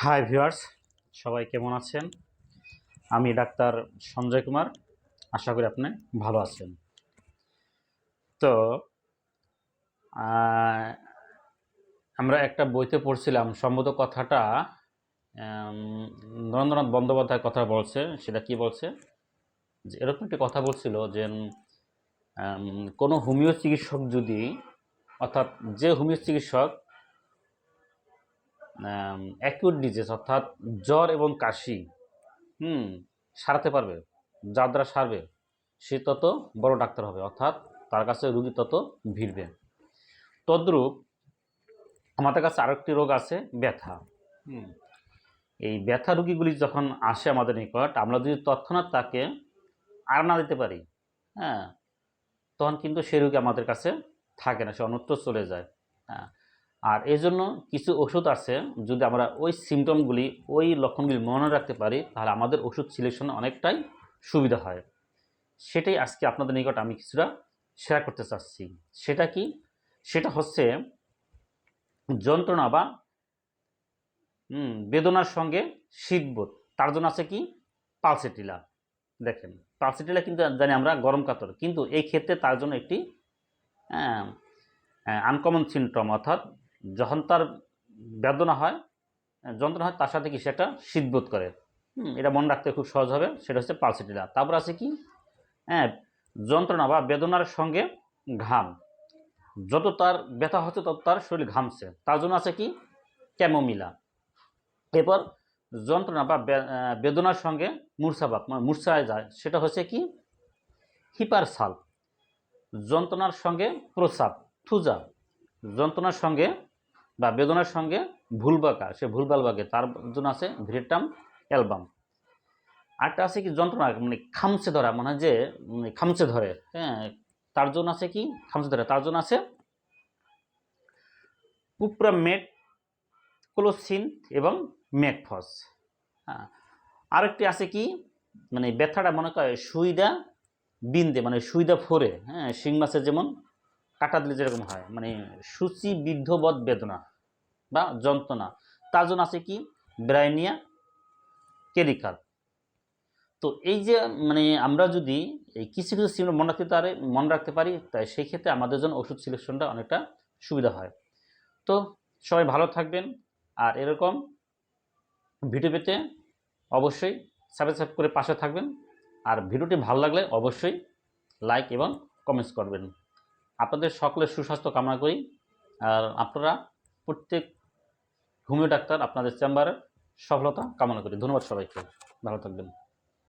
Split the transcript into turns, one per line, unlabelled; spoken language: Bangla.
হাই ভিউয়ার্স, সবাই কেমন আছেন? আমি ডাক্তার সঞ্জয় কুমার, আশা করি আপনি ভালো আছেন। তো আমরা একটা বইতে পড়ছিলাম, সম্ভবত কথাটা নরেন্দ্রনাথ বন্দ্যোপাধ্যায় কথা বলছে, সেটা কি বলছে? যে এরকম একটি কথা বলছিল যে কোনো হোমিও চিকিৎসক যদি, অর্থাৎ যে হোমিও চিকিৎসক অ্যাকিউট ডিজিজ অর্থাৎ জ্বর এবং কাশি, হুম, সারাতে পারবে যার দ্বারা সারবে, সে তত বড় ডাক্তার হবে, অর্থাৎ তার কাছে রুগী তত ভিড়বে। তদ্রূপ আমাদের কাছে আরেকটি রোগ আছে, ব্যথা এই ব্যথা রুগীগুলি যখন আসে আমাদের নিকট, আমরা যদি তৎক্ষণাৎ তাকে আর না দিতে পারি হ্যাঁ তখন কিন্তু সেই রোগী আমাদের কাছে থাকে না, সে অন্যত্র চলে যায় হ্যাঁ। আর এই জন্য কিছু ওষুধ আছে, যদি আমরা ওই সিমটমগুলি ওই লক্ষণগুলি মনে রাখতে পারি, তাহলে আমাদের ওষুধ সিলেকশনে অনেকটাই সুবিধা হয়। সেটাই আজকে আপনাদের নিকট আমি কিছুটা শেয়ার করতে চাচ্ছি। সেটা কি? সেটা হচ্ছে যন্ত্রণা বা বেদনার সঙ্গে শীতবোধ তার জন্য আছে কি? পালসেটিলা। দেখেন, পালসেটিলা কিন্তু জানি আমরা গরম কাতর, কিন্তু এই ক্ষেত্রে তার জন্য একটি আনকমন সিমটম অর্থাৎ যখন তার বেদনা হয়, যন্ত্রণা হয়, তার সাথে কি সেটা শীতবোধ করে। এটা মনে রাখতে খুব সহজ হবে, সেটা হচ্ছে পালসেটিলা। তারপর আছে কি? হ্যাঁ যন্ত্রণা বা বেদনার সঙ্গে ঘাম। যত তার ব্যথা হচ্ছে, তত তার শরীর ঘামছে। তার জন্য আছে কি? ক্যামোমিলা। এরপর যন্ত্রণা বা বেদনার সঙ্গে মূর্ছাভাব মানে মূর্ছায় যায়, সেটা হচ্ছে কি? হিপারসাল। যন্ত্রণার সঙ্গে প্রসাব, থুজা। যন্ত্রণার সঙ্গে বা বেদনার সঙ্গে ভুল বাঁকা সে ভুলবাল বাঁকে, তার জন্য আছে ভিরেটাম অ্যালবাম। আরেকটা আছে কি যন্ত্রণা মানে খামচে ধরা মানে যে মানে খামচে ধরে হ্যাঁ তার জন্য আছে কি? খামচে ধরে, তার জন্য আছে পুপ্রামেট ক্লোসিন এবং মেকফস হ্যাঁ আরেকটি আছে কি? মানে ব্যথাটা মনে করে সুইদা বিন্দে মানে সুইদা ফোরে হ্যাঁ শিং মাছের যেমন কাটা দিলে যেরকম হয় মানে সূচি বিদ্ধবধ বেদনা বা যন্ত্রণা। তার জন্য আছে কি? ব্রাইনিয়া কেরিকাল। তো এই যে মানে আমরা যদি এই কিছু কিছু সিমটম মনে রাখতে পারে, মনে রাখতে পারি, তাই সেই ক্ষেত্রে আমাদের জন্য ওষুধ সিলেকশনটা অনেকটা সুবিধা হয়। তো সবাই ভালো থাকবেন, আর এরকম ভিডিও পেতে অবশ্যই সাবস্ক্রাইব করে পাশে থাকবেন, আর ভিডিওটি ভালো লাগলে অবশ্যই লাইক এবং কমেন্টস করবেন। আপনাদের সকলের সুস্বাস্থ্য কামনা করি। আর আপনারা প্রত্যেক হোমিও ডাক্তার আপনাদের চেম্বারের সফলতা কামনা করি। ধন্যবাদ সবাইকে। ভালো থাকবেন।